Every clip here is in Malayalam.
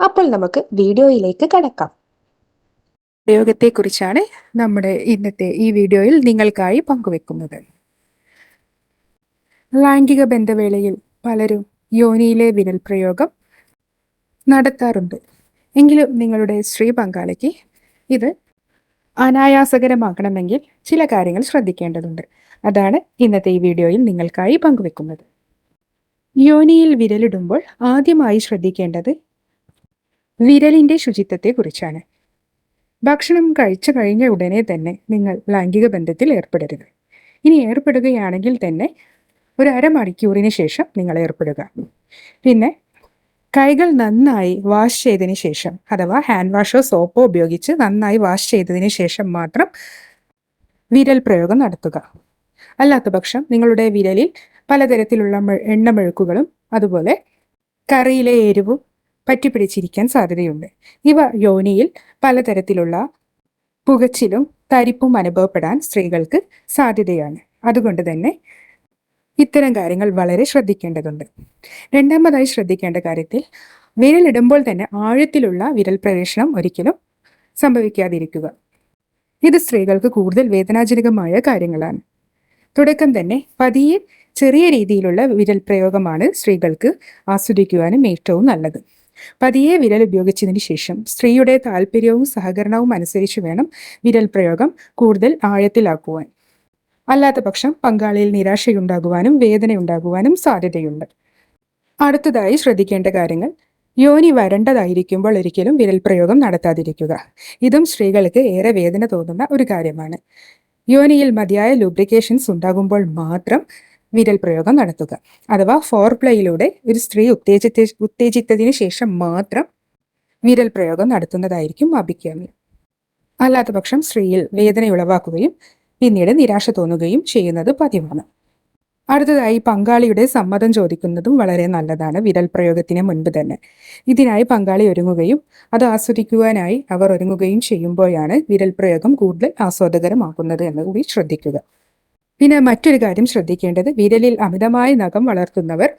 അപ്പോൾ നമുക്ക് വീഡിയോയിലേക്ക് കടക്കാം. പ്രയോഗത്തെക്കുറിച്ചാണ് നമ്മുടെ ഇന്നത്തെ ഈ വീഡിയോയിൽ നിങ്ങൾക്കായി പങ്കുവെക്കുന്നത്. ലൈംഗിക ബന്ധവേളയിൽ പലരും യോനിയിലെ വിരൽ പ്രയോഗം നടത്താറുണ്ട്. എങ്കിലും നിങ്ങളുടെ സ്ത്രീ പങ്കാളിക്ക് ഇത് അനായാസകരമാക്കണമെങ്കിൽ ചില കാര്യങ്ങൾ ശ്രദ്ധിക്കേണ്ടതുണ്ട്. അതാണ് ഇന്നത്തെ ഈ വീഡിയോയിൽ നിങ്ങൾക്കായി പങ്കുവെക്കുന്നത്. യോനിയിൽ വിരലിടുമ്പോൾ ആദ്യമായി ശ്രദ്ധിക്കേണ്ടത് വിരലിന്റെ ശുചിത്വത്തെക്കുറിച്ചാണ്. ഭക്ഷണം കഴിച്ചു കഴിഞ്ഞ ഉടനെ തന്നെ നിങ്ങൾ ലൈംഗിക ബന്ധത്തിൽ ഏർപ്പെടരുത്. ഇനി ഏർപ്പെടുകയാണെങ്കിൽ തന്നെ ഒരു അരമണിക്കൂറിന് ശേഷം നിങ്ങൾ ഏർപ്പെടുക. പിന്നെ കൈകൾ നന്നായി വാഷ് ചെയ്തതിന് ശേഷം അഥവാ ഹാൻഡ് വാഷോ സോപ്പോ ഉപയോഗിച്ച് നന്നായി വാഷ് ചെയ്തതിന് ശേഷം മാത്രം വിരൽ പ്രയോഗം നടത്തുക. അല്ലാത്ത പക്ഷം നിങ്ങളുടെ വിരലിൽ പലതരത്തിലുള്ള എണ്ണമെഴുക്കുകളും അതുപോലെ കറിയിലെ എരിവും പറ്റിപ്പിടിച്ചിരിക്കാൻ സാധ്യതയുണ്ട്. ഇവ യോനിയിൽ പലതരത്തിലുള്ള പുകച്ചിലും തരിപ്പും അനുഭവപ്പെടാൻ സ്ത്രീകൾക്ക് സാധ്യതയാണ്. അതുകൊണ്ട് തന്നെ ഇത്തരം കാര്യങ്ങൾ വളരെ ശ്രദ്ധിക്കേണ്ടതുണ്ട്. രണ്ടാമതായി ശ്രദ്ധിക്കേണ്ട കാര്യത്തിൽ വിരലിടുമ്പോൾ തന്നെ ആഴത്തിലുള്ള വിരൽ പ്രവേശനം ഒരിക്കലും സംഭവിക്കാതിരിക്കുക. ഇത് സ്ത്രീകൾക്ക് കൂടുതൽ വേദനാജനകമായ കാര്യങ്ങളാണ്. തുടക്കം തന്നെ പതിയെ ചെറിയ രീതിയിലുള്ള വിരൽ പ്രയോഗമാണ് സ്ത്രീകൾക്ക് ആസ്വദിക്കുവാനും ഏറ്റവും നല്ലത്. പതിയെ വിരൽ ഉപയോഗിച്ചതിന് ശേഷം സ്ത്രീയുടെ താല്പര്യവും സഹകരണവും അനുസരിച്ച് വേണം വിരൽ പ്രയോഗം കൂടുതൽ ആഴത്തിലാക്കുവാൻ. അല്ലാത്ത പക്ഷം പങ്കാളിയിൽ നിരാശയുണ്ടാകുവാനും വേദനയുണ്ടാകുവാനും സാധ്യതയുണ്ട്. അടുത്തതായി ശ്രദ്ധിക്കേണ്ട കാര്യങ്ങൾ. യോനി വരണ്ടതായിരിക്കുമ്പോൾ ഒരിക്കലും വിരൽ പ്രയോഗം നടത്താതിരിക്കുക. ഇതും സ്ത്രീകൾക്ക് ഏറെ വേദന തോന്നുന്ന ഒരു കാര്യമാണ്. യോനിയിൽ മതിയായ ലൂബ്രിക്കേഷൻസ് ഉണ്ടാകുമ്പോൾ മാത്രം വിരൽ പ്രയോഗം നടത്തുക. അഥവാ ഫോർ പ്ലേയിലൂടെ ഒരു സ്ത്രീ ഉത്തേജിത്ത ഉത്തേജിത്തതിന് ശേഷം മാത്രം വിരൽ പ്രയോഗം നടത്തുന്നതായിരിക്കും അഭികാമ്യം. അല്ലാത്ത പക്ഷം സ്ത്രീയിൽ വേദന ഉളവാക്കുകയും പിന്നീട് നിരാശ തോന്നുകയും ചെയ്യുന്നത് പതിവാണ്. അടുത്തതായി പങ്കാളിയുടെ സമ്മതം ചോദിക്കുന്നതും വളരെ നല്ലതാണ് വിരൽ പ്രയോഗത്തിന് മുൻപ് തന്നെ. ഇതിനായി പങ്കാളി ഒരുങ്ങുകയും അത് ആസ്വദിക്കുവാനായി അവർ ഒരുങ്ങുകയും ചെയ്യുമ്പോഴാണ് വിരൽ പ്രയോഗം കൂടുതൽ ആസ്വാദകരമാക്കുന്നത് എന്ന് കൂടി ശ്രദ്ധിക്കുക. പിന്നെ മറ്റൊരു കാര്യം ശ്രദ്ധിക്കേണ്ടത് വിരലിൽ അമിതമായി നഖം വളർത്തുന്നവർ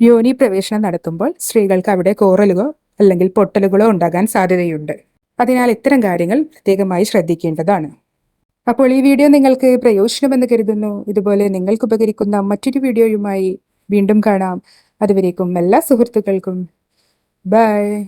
യോനി പ്രവേശനം നടത്തുമ്പോൾ സ്ത്രീകൾക്ക് അവിടെ കോറലുകളോ അല്ലെങ്കിൽ പൊട്ടലുകളോ ഉണ്ടാകാൻ സാധ്യതയുണ്ട്. അതിനാൽ ഇത്തരം കാര്യങ്ങൾ പ്രത്യേകമായി ശ്രദ്ധിക്കേണ്ടതാണ്. അപ്പോൾ ഈ വീഡിയോ നിങ്ങൾക്ക് പ്രയോജനമെന്ന് കരുതുന്നു. ഇതുപോലെ നിങ്ങൾക്ക് ഉപകരിക്കുന്ന മറ്റൊരു വീഡിയോയുമായി വീണ്ടും കാണാം. അതുവരേക്കും എല്ലാ സുഹൃത്തുക്കൾക്കും. ബൈ.